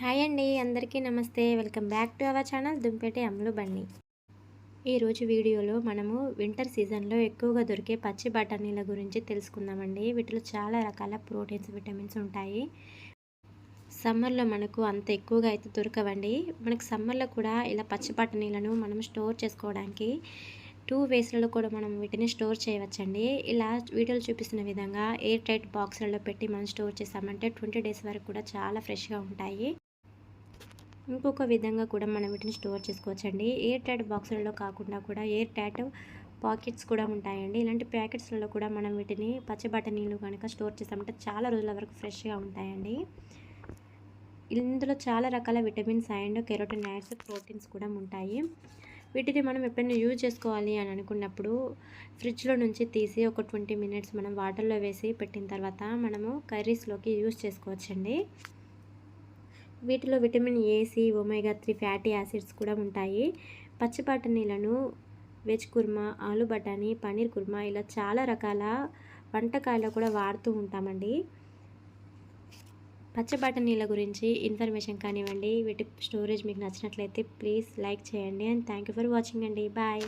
Hi అండి అందరికీ నమస్తే. Welcome back to our channel Dumpeti Ammulu Bandi ఈరోజు వీడియోలో మనము వింటర్ సీజన్లో ఎక్కువగా దొరికే పచ్చి బఠానీల గురించి తెలుసుకుందామండి. వీటిలో చాలా రకాల ప్రోటీన్స్ విటమిన్స్ ఉంటాయి. సమ్మర్లో మనకు అంత ఎక్కువగా అయితే దొరకవండి. మనకు సమ్మర్లో కూడా ఇలా పచ్చి బఠానీలను మనం స్టోర్ చేసుకోవడానికి టూ వేస్లలో కూడా మనం వీటిని స్టోర్ చేయవచ్చండి. ఇలా వీడియోలు చూపిస్తున్న విధంగా ఎయిర్ టైట్ బాక్స్లలో పెట్టి మనం స్టోర్ చేసామంటే ట్వంటీ డేస్ వరకు కూడా చాలా ఫ్రెష్గా ఉంటాయి. ఇంకొక విధంగా కూడా మనం వీటిని స్టోర్ చేసుకోవచ్చండి. ఎయిర్ టైట్ బాక్సులలో కాకుండా కూడా ఎయిర్ టైట్ పాకెట్స్ కూడా ఉంటాయండి. ఇలాంటి ప్యాకెట్స్లలో కూడా మనం వీటిని పచ్చి కనుక స్టోర్ చేస్తామంటే చాలా రోజుల వరకు ఫ్రెష్గా ఉంటాయండి. ఇందులో చాలా రకాల విటమిన్స్ అండ్ కెరోటినాయిడ్స్ ప్రోటీన్స్ కూడా ఉంటాయి. వీటిని మనం ఎప్పుడైనా యూజ్ చేసుకోవాలి అని అనుకున్నప్పుడు ఫ్రిడ్జ్లో నుంచి తీసి ఒక ట్వంటీ మినిట్స్ మనం వాటర్లో వేసి పెట్టిన తర్వాత మనము కర్రీస్లోకి యూజ్ చేసుకోవచ్చండి. వీటిలో vitamin A C omega three fatty acids కూడా ఉంటాయి. పచ్చి బఠానీలను వెజ్ కుర్మా ఆలు బఠానీ పన్నీర్ కుర్మా ఇలా చాలా రకాల వంటకాల్లో కూడా వాడుతూ ఉంటామండి. పచ్చ బఠానీల గురించి ఇన్ఫర్మేషన్ కానివ్వండి వీటి స్టోరేజ్ మీకు నచ్చినట్లయితే ప్లీజ్ లైక్ చేయండి and thank you for watching అండి. బాయ్.